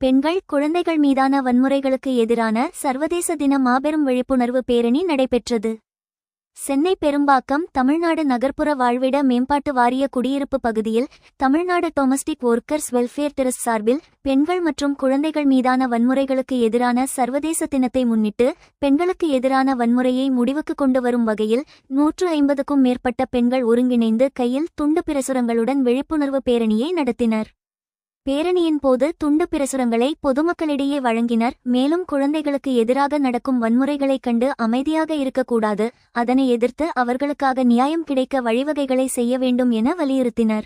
பெண்கள் குழந்தைகள் மீதான வன்முறைகளுக்கு எதிரான சர்வதேச தின மாபெரும் விழிப்புணர்வு பேரணி நடைபெற்றது. சென்னை பெரும்பாக்கம் தமிழ்நாடு நகர்ப்புற வாழ்விட மேம்பாட்டு வாரிய குடியிருப்பு பகுதியில் Tamil Nadu domestic workers welfare trust சார்பில் பெண்கள் மற்றும் குழந்தைகள் மீதான வன்முறைகளுக்கு எதிரான சர்வதேச தினத்தை முன்னிட்டு பெண்களுக்கு எதிரான வன்முறையை முடிவுக்கு கொண்டு வரும் வகையில் நூற்று ஐம்பதுக்கும் மேற்பட்ட பெண்கள் ஒருங்கிணைந்து கையில் துண்டு பிரசுரங்களுடன் விழிப்புணர்வு பேரணியை நடத்தினர். பேரணியின் போது துண்டு பிரசுரங்களை பொதுமக்களிடையே வழங்கினர். மேலும் குழந்தைகளுக்கு எதிராக நடக்கும் வன்முறைகளைக் கண்டு அமைதியாக இருக்கக்கூடாது. அதனை எதிர்த்து அவர்களுக்காக நியாயம் கிடைக்க வழிவகைகளை செய்ய வேண்டும் என வலியுறுத்தினர்.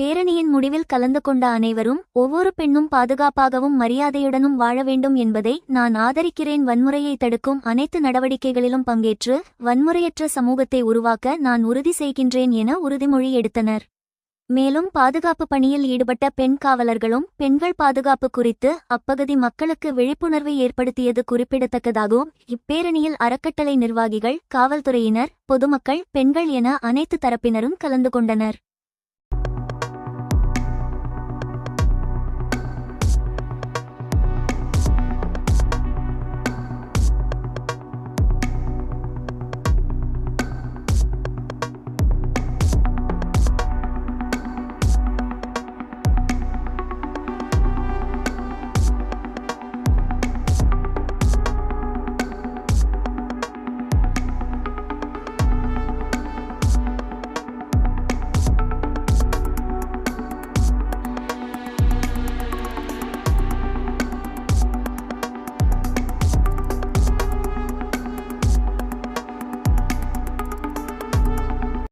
பேரணியின் முடிவில் கலந்து கொண்ட அனைவரும் ஒவ்வொரு பெண்ணும் பாதுகாப்பாகவும் மரியாதையுடனும் வாழ வேண்டும் என்பதை நான் ஆதரிக்கிறேன். வன்முறையை தடுக்கும் அனைத்து நடவடிக்கைகளிலும் பங்கேற்று வன்முறையற்ற சமூகத்தை உருவாக்க நான் உறுதி செய்கின்றேன் என உறுதிமொழி எடுத்தனர். மேலும் பாதுகாப்பு பணியில் ஈடுபட்ட பெண் காவலர்களும் பெண்கள் பாதுகாப்பு குறித்து அப்பகுதி மக்களுக்கு விழிப்புணர்வை ஏற்படுத்தியது குறிப்பிடத்தக்கதாகவும் இப்பேரணியில் அறக்கட்டளை நிர்வாகிகள் காவல்துறையினர் பொதுமக்கள் பெண்கள் என அனைத்து தரப்பினரும் கலந்து கொண்டனர்.